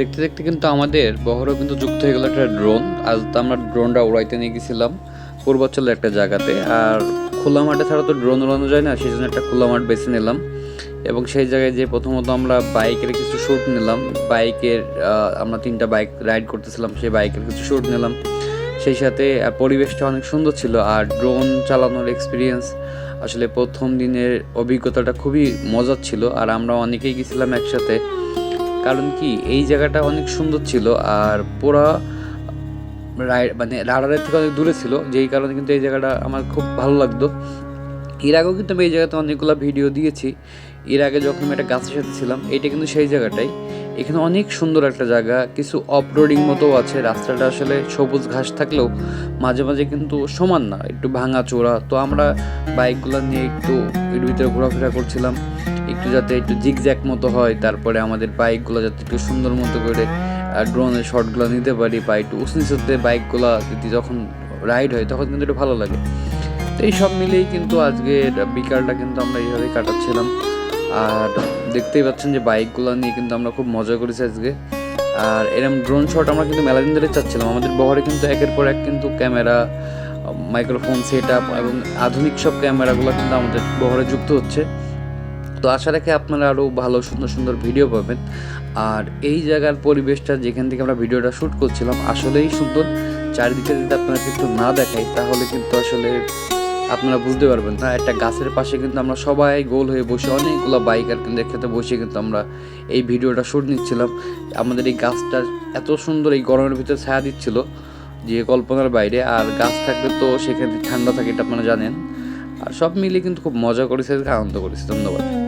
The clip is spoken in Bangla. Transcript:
দেখতে দেখতে কিন্তু আমাদের বহরও কিন্তু যুক্ত হয়ে গেল একটা ড্রোন আজ তো আমরা ড্রোনটা উড়াইতে নিয়ে গেছিলাম পূর্বাঞ্চলের একটা জায়গাতে। আর খোলা মাঠে ছাড়া তো ড্রোন উড়ানো যায় না সেই জন্য একটা খোলা মাঠ বেছে নিলাম। এবং সেই জায়গায় যে প্রথমত আমরা বাইকের কিছু শ্যুট নিলাম। বাইকের আমরা তিনটা বাইক রাইড করতেছিলাম, সেই বাইকের কিছু শ্যুট নিলাম। সেই সাথে পরিবেশটা অনেক সুন্দর ছিল। আর ড্রোন চালানোর এক্সপিরিয়েন্স আসলে প্রথম দিনের অভিজ্ঞতাটা খুবই মজার ছিল। আর আমরা অনেকেই গেছিলাম একসাথে। কারণ কি, এই জায়গাটা অনেক সুন্দর ছিল আর পুরা মানে রাডারের থেকে অনেক দূরে ছিল, যেই কারণে কিন্তু এই জায়গাটা আমার খুব ভালো লাগতো। এর আগেও কিন্তু আমি এই জায়গাতে অনেকগুলো ভিডিও দিয়েছি। এর আগে যখন আমি একটা গাছের সাথে ছিলাম, এইটা কিন্তু সেই জায়গাটাই। এখানে অনেক সুন্দর একটা জায়গা, কিছু অফরোডিং মতো আছে, রাস্তাটা আসলে সবুজ ঘাস থাকলেও মাঝে মাঝে কিন্তু সমান না, একটু ভাঙা চোরা তো আমরা বাইকগুলো নিয়ে একটু এর ভিতরে ঘোরাফেরা করছিলাম। একটু যাতে একটু জিগজ্যাক মতো হয়, তারপরে আমাদের বাইকগুলো যাতে একটু সুন্দর মতো করে ড্রোনের শটগুলো নিতে পারি বা একটু উঁচুতে বাইকগুলো যদি যখন রাইড হয়, তখন কিন্তু একটু ভালো লাগে। তো এই সব মিলেই কিন্তু আজকে বিকালটা কিন্তু আমরা এইভাবেই কাটাচ্ছিলাম। আর দেখতেই পাচ্ছেন যে বাইকগুলো নিয়ে কিন্তু আমরা খুব মজা করেছি আজকে। আর এরকম ড্রোন শট আমরা কিন্তু মেলা দিন ধরে চাচ্ছিলাম। আমাদের বহরে কিন্তু একের পর এক কিন্তু ক্যামেরা মাইক্রোফোন সেট আপ এবং আধুনিক সব ক্যামেরাগুলো কিন্তু আমাদের বহরে যুক্ত হচ্ছে। তো আশা রাখি আপনারা আরও ভালো, সুন্দর সুন্দর ভিডিও পাবেন। আর এই জায়গার পরিবেশটা যেখান থেকে আমরা ভিডিওটা শ্যুট করছিলাম, আসলেই সুন্দর। চারিদিকে যদি আপনারা একটু না দেখাই, তাহলে কিন্তু আসলে আপনারা বুঝতে পারবেন না। একটা গাছের পাশে কিন্তু আমরা সবাই গোল হয়ে বসে, অনেকগুলো বাইকার কিন্তু একসাথে বসে কিন্তু আমরা এই ভিডিওটা শ্যুট নিচ্ছিলাম। আমাদের এই গাছটা এত সুন্দর এই গরমের ভিতরে ছায়া দিচ্ছিল যে কল্পনার বাইরে। আর গাছ থাকলে তো সেখানে ঠান্ডা থাকে এটা আপনারা জানেন। আর সব মিলিয়ে কিন্তু খুব মজা করেছে, আনন্দ করেছে। ধন্যবাদ।